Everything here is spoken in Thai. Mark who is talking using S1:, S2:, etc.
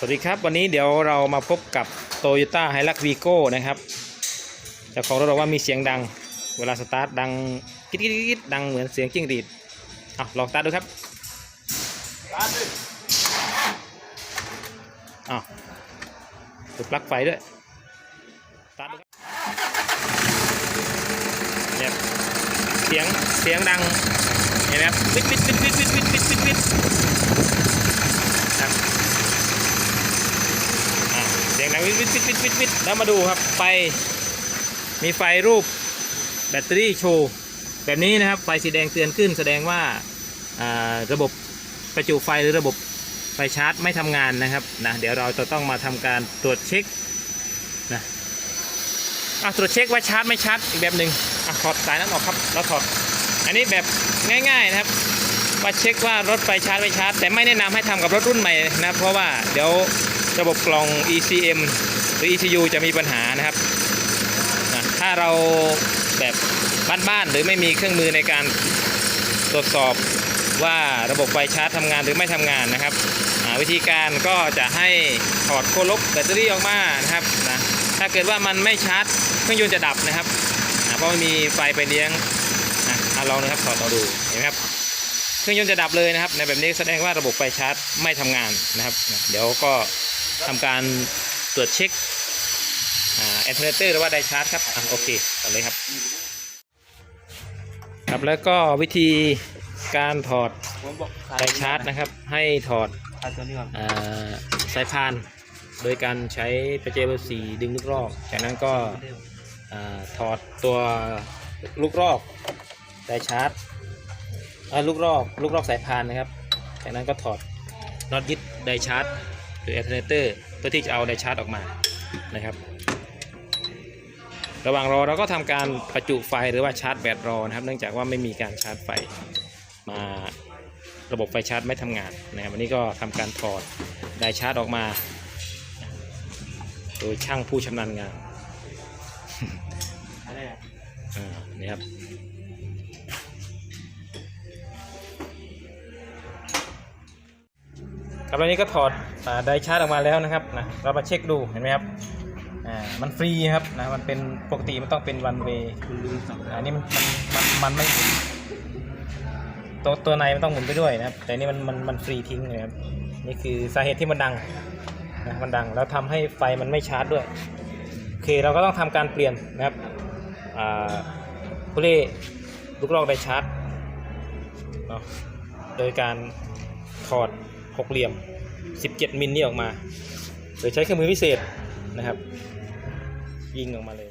S1: สวัสดีครับ วันนี้เดี๋ยวเรามาพบกับ Toyota h i l u x Vigo นะครับเจ้าของรถบอกว่ามีเสียงดัง เวลาสตาร์ทดังกิ๊ดกิ๊ดกิ๊ดดังเหมือนเสียงจิ้งหรีดอะลองสตาร์ทดูครับอ้าวติดปลั๊กไฟด้วยสตาร์ทดูครับเนี่ยเสียงเสียงดังเห็นไหมครับวิดวิดวิดวิดวิดวิดวิดวิดวิดครับ อะเสียงดัง วิดวิดวิดวิดวิดวิดแล้วมาดูครับไฟมีไฟรูปแบตเตอรี่โชว์แบบนี้นะครับไฟสีแดงเตือนขึ้น แสดงว่าระบบประจุไฟหรือระบบไฟชาร์จไม่ทำงานนะครับนะเดี๋ยวเราจะต้องมาทำการตรวจเช็คนะอะตรวจเช็คว่าชาร์จไม่ชาร์จอีกแบบหนึ่งอะถอดสายนั้นออกครับแล้วถอดอันนี้แบบง่ายๆนะครับว่าเช็คว่ารถไฟชาร์จไม่ชาร์จแต่ไม่แนะนำให้ทำกับรถรุ่นใหม่นะเพราะว่าเดี๋ยว ระบบกล่อง ECM หรือ ECU จะมีปัญหานะครับนะถ้าเราแบบบ้านๆหรือไม่มีเครื่องมือในการตรวจสอบว่าระบบไฟชาร์จทำงานหรือไม่ทำงานนะครับ วิธีการก็จะให้ถอดโคลบแบตเตอรี่ออกมานะครับนะถ้าเกิดว่ามันไม่ชาร์จเครื่องยนต์จะดับนะครับเพราะมันมีไฟไปเลี้ยงนะลองนะครับถอดเอาดูเห็นไหมครับเครื่องยนต์จะดับเลยนะครับ ในแบบนี้แสดงว่าระบบไฟชาร์จไม่ทำงานนะครับ เดี๋ยวก็ ทำการตรวจเช็คแอนเทอร์เตอร์หรือว่าไดชาร์จครับอโอเคต่อเลยครับ ครับแล้วก็วิธีการถอดไดชาร์จนะครับ ให้ถอดสายพาน โดยการใช้ประแจเบอร์สี่ดึงลูกรอก จากนั้นก็อถอดตัวลูกรอกไดชาร์จลูกรอกลูกรอกสายพานนะครับ จากนั้นก็ถอดน็อตยึดไดชาร์จ รือแอลเทอร์เนเตอร์เพื่อที่จะเอาไดชาร์จออกมานะครับ ระหว่างรอเราก็ทำการประจุไฟหรือว่าชาร์จแบตรอนะครับ เนื่องจากว่าไม่มีการชาร์จไฟมาระบบไฟชาร์จไม่ทำงานนะครับวันนี้ก็ทำการถอดไดชาร์จออกมา โดยช่างผู้ชำนาญงาน
S2: อะไรอะ
S1: อ่านี่ครับ ครับวันนี้ก็ถอดอไดชาร์จออกมาแล้วนะครับนะเรามาเช็คดูเห็นไหมครับอ่ามันฟรีครับนะมันเป็นปกติมันต้องเป็นวันเว
S2: คุณดูสอง
S1: อันนี้มันมันมันไม่หมุนตัวตัวในมันต้องหมุนไปด้วยนะครับ แต่นี่มันมันมันฟรีทิ้งเลยครับนี่คือสาเหตุที่มันดังนะมันดังแล้วทำให้ไฟมันไม่ชาร์จด้วยโอเคเราก็ต้องทำการเปลี่ยนนะครับอ่าผู้เล่ลูกลอกไดชาร์จเนาะโดยการถอด หกเหลี่ยม 17 มิลนี่ออกมา โดยใช้เครื่องมือพิเศษนะครับ ยิงออกมาเลย